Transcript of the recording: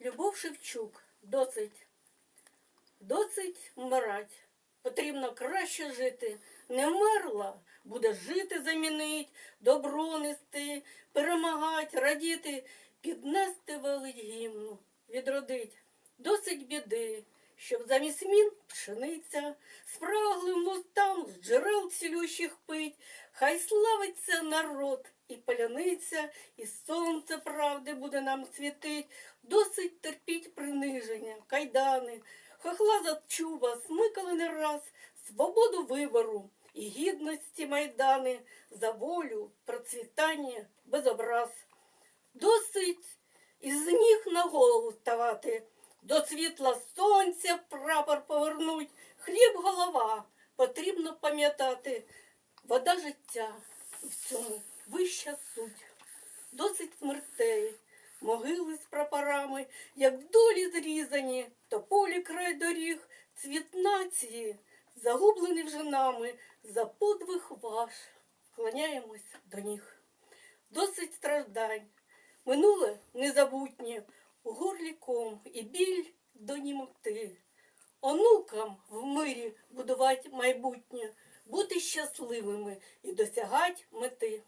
Любов Шевчук, досить, досить вмирать. Потрібно краще жити. Не вмерла, буде жити, замінить, добро нести, перемагать, радіти, піднести велить гімну, відродить. Досить біди, щоб замість мін пшениця, спраглим вустам з джерел цілющих пить, хай славиться народ і паляниця, і сонце правди буде нам світить, досить терпіть приниження, кайдани, хохла за чуба смикали не раз, свободу вибору і гідності майдани, за волю, процвітання, без образ. Досить із ніг на голову ставати, до світла сонця прапор повернуть, хліб голова, потрібно пам'ятати, вода життя, в цьому. Вища суть. Досить смертей, могили з прапорами, як долі зрізані, тополі край доріг, цвіт нації, загублений вже нами, за подвиг ваш, вклоняємось до ніг. Досить страждань, минуле незабутнє, ком і біль до німоти. Онукам в мирі будувати майбутнє, бути щасливими і досягати мети.